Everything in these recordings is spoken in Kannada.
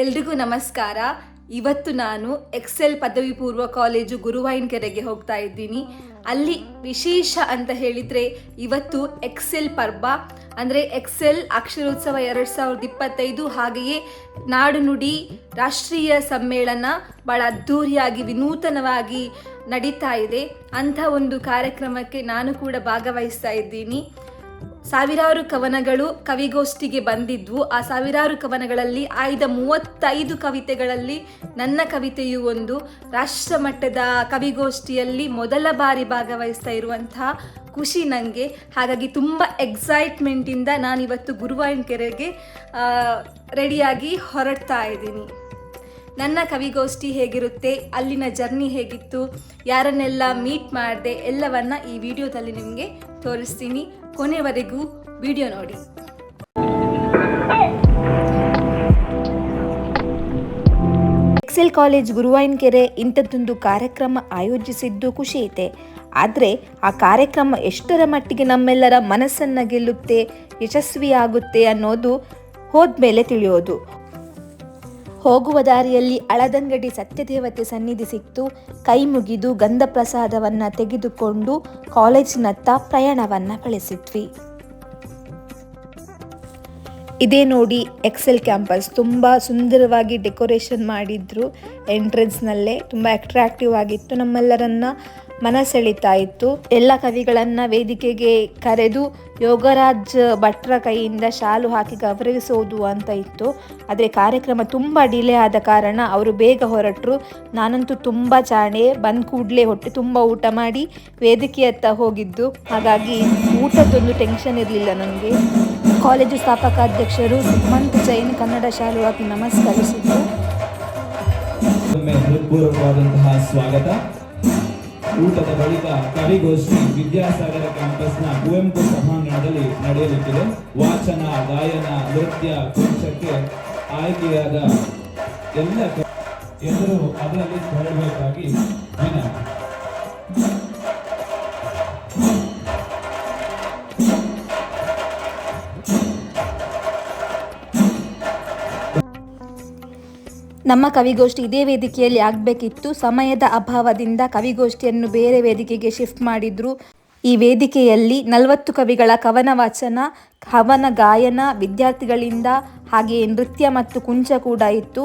ಎಲ್ರಿಗೂ ನಮಸ್ಕಾರ. ಇವತ್ತು ನಾನು ಎಕ್ಸೆಲ್ ಪದವಿ ಪೂರ್ವ ಕಾಲೇಜು ಗುರುವಾಯಿನಕೆರೆಗೆ ಹೋಗ್ತಾ ಇದ್ದೀನಿ. ಅಲ್ಲಿ ವಿಶೇಷ ಅಂತ ಹೇಳಿದರೆ ಇವತ್ತು ಎಕ್ಸೆಲ್ ಪರ್ವ, ಅಂದರೆ ಎಕ್ಸೆಲ್ ಅಕ್ಷರೋತ್ಸವ ಎರಡು ಸಾವಿರದ ಇಪ್ಪತ್ತೈದು ಹಾಗೆಯೇ ನಾಡು ನುಡಿ ರಾಷ್ಟ್ರೀಯ ಸಮ್ಮೇಳನ ಭಾಳ ಅದ್ಧೂರಿಯಾಗಿ, ವಿನೂತನವಾಗಿ ನಡೀತಾ ಇದೆ. ಅಂಥ ಒಂದು ಕಾರ್ಯಕ್ರಮಕ್ಕೆ ನಾನು ಕೂಡ ಭಾಗವಹಿಸ್ತಾ ಇದ್ದೀನಿ. ಸಾವಿರಾರು ಕವನಗಳು ಕವಿಗೋಷ್ಠಿಗೆ ಬಂದಿದ್ವು. ಆ ಸಾವಿರಾರು ಕವನಗಳಲ್ಲಿ ಆಯ್ದ ಮೂವತ್ತೈದು ಕವಿತೆಗಳಲ್ಲಿ ನನ್ನ ಕವಿತೆಯು ಒಂದು. ರಾಷ್ಟ್ರ ಮಟ್ಟದ ಕವಿಗೋಷ್ಠಿಯಲ್ಲಿ ಮೊದಲ ಬಾರಿ ಭಾಗವಹಿಸ್ತಾ ಇರುವಂತಹ ಖುಷಿ ನನಗೆ ಹಾಗಾಗಿ ತುಂಬ ಎಕ್ಸೈಟ್ಮೆಂಟಿಂದ ನಾನಿವತ್ತು ಗುರುವಾಯಿನ್ಕೆರೆಗೆ ರೆಡಿಯಾಗಿ ಹೊರಡ್ತಾ ಇದ್ದೀನಿ. ನನ್ನ ಕವಿಗೋಷ್ಠಿ ಹೇಗಿರುತ್ತೆ, ಅಲ್ಲಿನ ಜರ್ನಿ ಹೇಗಿತ್ತು, ಯಾರನ್ನೆಲ್ಲ ಮೀಟ್ ಮಾಡಿದೆ ಎಲ್ಲವನ್ನ ಈ ವಿಡಿಯೋದಲ್ಲಿ ನಿಮಗೆ ತೋರಿಸ್ತೀನಿ. ಕೊನೆವರೆಗೂ ವಿಡಿಯೋ ನೋಡಿ. ಎಕ್ಸೆಲ್ ಕಾಲೇಜ್ ಗುರುವಾಯಿನಕೆರೆ ಇಂಥದ್ದೊಂದು ಕಾರ್ಯಕ್ರಮ ಆಯೋಜಿಸಿದ್ದು ಖುಷಿ ಐತೆ ಆದರೆ ಆ ಕಾರ್ಯಕ್ರಮ ಎಷ್ಟರ ಮಟ್ಟಿಗೆ ನಮ್ಮೆಲ್ಲರ ಮನಸ್ಸನ್ನು ಗೆಲ್ಲುತ್ತೆ, ಯಶಸ್ವಿಯಾಗುತ್ತೆ ಅನ್ನೋದು ಹೋದ್ಮೇಲೆ ತಿಳಿಯೋದು. ಹೋಗುವ ದಾರಿಯಲ್ಲಿ ಅಳದಂಗಡಿ ಸತ್ಯದೇವತೆ ಸನ್ನಿಧಿ ಸಿಕ್ತು. ಕೈ ಮುಗಿದು ಗಂಧ ಪ್ರಸಾದವನ್ನು ತೆಗೆದುಕೊಂಡು ಕಾಲೇಜಿನತ್ತ ಪ್ರಯಾಣವನ್ನು ಬೆಳೆಸಿದ್ವಿ ಇದೇ ನೋಡಿ ಎಕ್ಸೆಲ್ ಕ್ಯಾಂಪಸ್ ತುಂಬ ಸುಂದರವಾಗಿ ಡೆಕೋರೇಷನ್ ಮಾಡಿದ್ರು. ಎಂಟ್ರೆನ್ಸ್ನಲ್ಲೇ ತುಂಬ ಅಟ್ರಾಕ್ಟಿವ್ ಆಗಿತ್ತು ನಮ್ಮೆಲ್ಲರನ್ನ. ಮನ ಸೆಳೀತಾ ಇತ್ತು ಎಲ್ಲ ಕವಿಗಳನ್ನ ವೇದಿಕೆಗೆ ಕರೆದು ಯೋಗರಾಜ್ ಭಟ್ರ ಕೈಯಿಂದ ಶಾಲು ಹಾಕಿ ಗೌರವಿಸೋದು ಅಂತ ಇತ್ತು. ಆದರೆ ಕಾರ್ಯಕ್ರಮ ತುಂಬ ಡಿಲೇ ಆದ ಕಾರಣ ಅವರು ಬೇಗ ಹೊರಟರು. ನಾನಂತೂ ತುಂಬ ಚಾಣೆ, ಬಂದ ಕೂಡಲೇ ಹೊಟ್ಟೆ ತುಂಬ ಊಟ ಮಾಡಿ ವೇದಿಕೆಯತ್ತ ಹೋಗಿದ್ದು. ಹಾಗಾಗಿ ಊಟದ್ದೊಂದು ಟೆನ್ಷನ್ ಇರಲಿಲ್ಲ ನನಗೆ ಕಾಲೇಜು ಸ್ಥಾಪಕಾಧ್ಯಕ್ಷರು ಸುಮಂತ್ ಜೈನ್ ಕನ್ನಡ ಶಾಲು ಹಾಕಿ ನಮಸ್ಕರಿಸಿದ್ದು ಸ್ವಾಗತ. ಊಟದ ಬಳಿಕ ಕವಿಗೋಷ್ಠಿ ವಿದ್ಯಾಸಾಗರ ಕ್ಯಾಂಪಸ್ನ ಕುವೆಂಪು ಸಭಾಂಗಣದಲ್ಲಿ ನಡೆಯಲಿಕ್ಕಿದೆ. ವಾಚನ, ಗಾಯನ, ನೃತ್ಯ, ಕುಂಚಕ್ಕೆ ಆಯ್ಕೆಯಾದ ಎಲ್ಲ ಎಲ್ಲರೂ ಅದರಲ್ಲಿ ಬರಬೇಕಾಗಿ ವಿನಂತಿ. ನಮ್ಮ ಕವಿಗೋಷ್ಠಿ ಇದೇ ವೇದಿಕೆಯಲ್ಲಿ ಆಗಬೇಕಿತ್ತು. ಸಮಯದ ಅಭಾವದಿಂದ ಕವಿಗೋಷ್ಠಿಯನ್ನು ಬೇರೆ ವೇದಿಕೆಗೆ ಶಿಫ್ಟ್ ಮಾಡಿದ್ರು. ಈ ವೇದಿಕೆಯಲ್ಲಿ ನಲವತ್ತು ಕವಿಗಳ ಕವನ ವಾಚನ, ಕವನ ಗಾಯನ ವಿದ್ಯಾರ್ಥಿಗಳಿಂದ ಹಾಗೆಯೇ ನೃತ್ಯ ಮತ್ತು ಕುಂಚ ಕೂಡ ಇತ್ತು.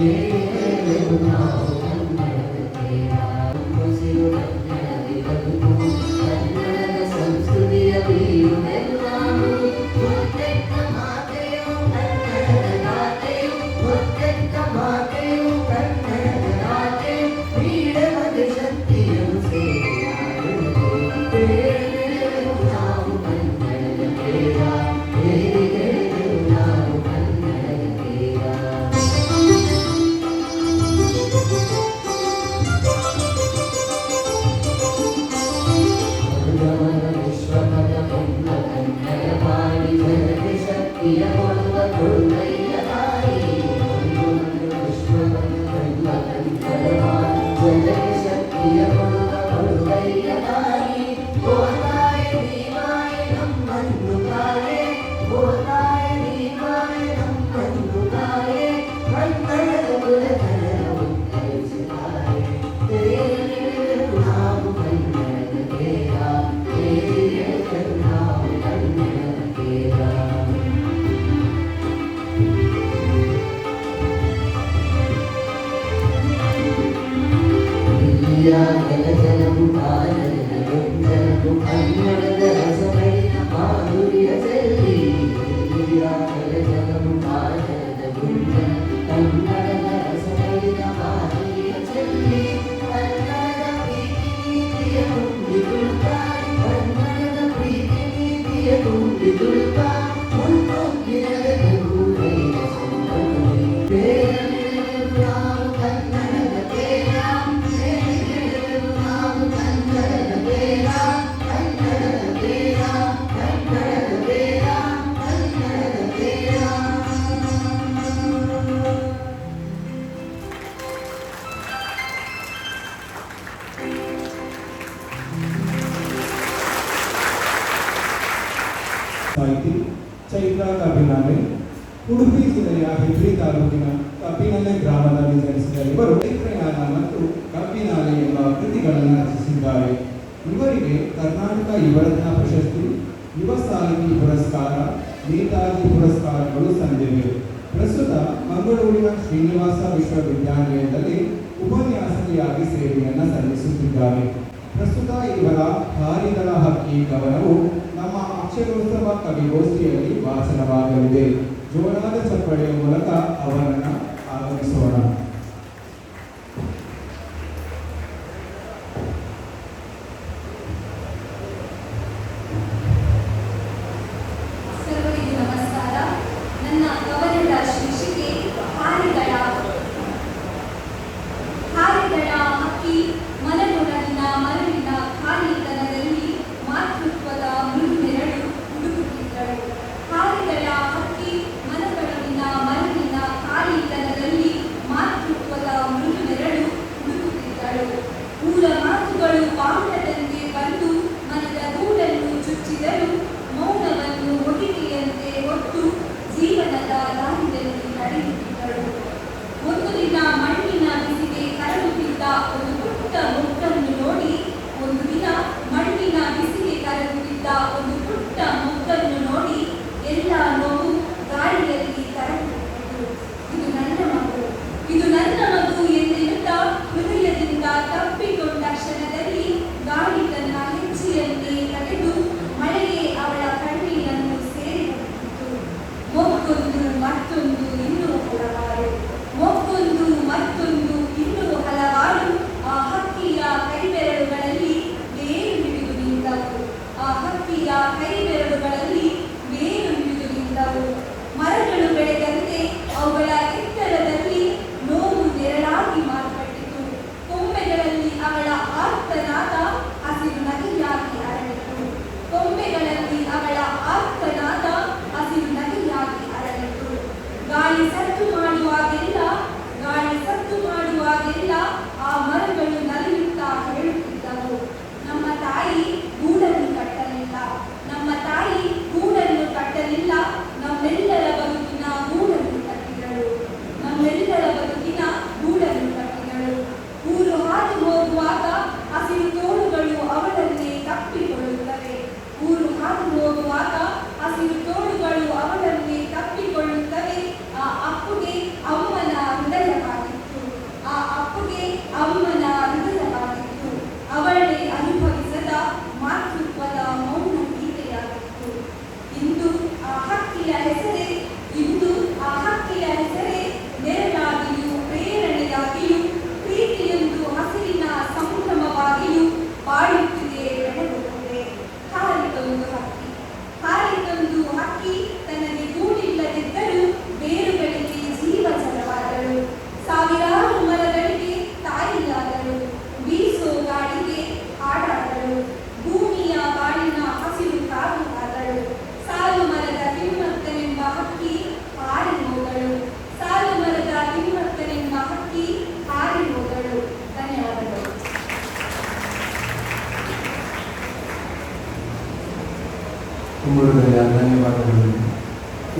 Deus. മാധുര്യ ಬಿದ್ರಿ ತಾಲೂಕಿನ ಕಬ್ಬಿನಲ್ಲೇ ಗ್ರಾಮದಲ್ಲಿ ಜನಿಸಿದ ಇವರು ಪ್ರಯಾಣ ಮತ್ತು ಕಬ್ಬಿನಾಲೆ ಎಂಬ ಕೃತಿಗಳನ್ನು ರಚಿಸಿದ್ದಾರೆ. ಇವರಿಗೆ ಕರ್ನಾಟಕ ಯುವರತ್ನ ಪ್ರಶಸ್ತಿ, ಯುವ ಸಾಲಿನಿ ಪುರಸ್ಕಾರ, ನೇತಾಜಿ ಪುರಸ್ಕಾರಗಳು ಸಂದಿವೆ. ಪ್ರಸ್ತುತ ಮಂಗಳೂರಿನ ಶ್ರೀನಿವಾಸ ವಿಶ್ವವಿದ್ಯಾಲಯದಲ್ಲಿ ಉಪನ್ಯಾಸಕಿಯಾಗಿ ಸೇವೆಯನ್ನು ಸಲ್ಲಿಸುತ್ತಿದ್ದಾರೆ. ಪ್ರಸ್ತುತ ಇವರ ಹಾರಿಗಳ ಹಕ್ಕಿ ಕವನವು ನಮ್ಮ ಅಕ್ಷರೋತ್ಸವ ಕವಿಗೋಷ್ಠಿಯಲ್ಲಿ ವಾಚನವಾಗಲಿದೆ ಜೋರಾದ ಚಪ್ಪಡಿಯ ಮೂಲಕ ಅವರನ್ನು ಆರಂಭಿಸೋಣ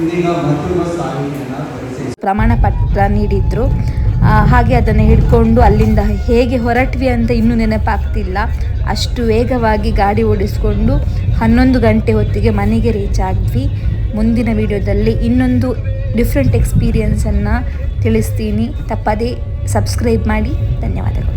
ಇದೀಗ ಪ್ರಮಾಣ ಪತ್ರ ನೀಡಿದ್ರು. ಹಾಗೆ ಅದನ್ನು ಹಿಡ್ಕೊಂಡು ಅಲ್ಲಿಂದ ಹೇಗೆ ಹೊರಟ್ವಿ ಅಂತ ಇನ್ನೂ ನೆನಪಾಗ್ತಿಲ್ಲ. ಅಷ್ಟು ವೇಗವಾಗಿ ಗಾಡಿ ಓಡಿಸ್ಕೊಂಡು ಹನ್ನೊಂದು ಗಂಟೆ ಹೊತ್ತಿಗೆ ಮನೆಗೆ ರೀಚ್ ಆದ್ವಿ ಮುಂದಿನ ವಿಡಿಯೋದಲ್ಲಿ ಇನ್ನೊಂದು ಡಿಫ್ರೆಂಟ್ ಎಕ್ಸ್ಪೀರಿಯನ್ಸನ್ನು ತಿಳಿಸ್ತೀನಿ. ತಪ್ಪದೇ ಸಬ್ಸ್ಕ್ರೈಬ್ ಮಾಡಿ. ಧನ್ಯವಾದಗಳು.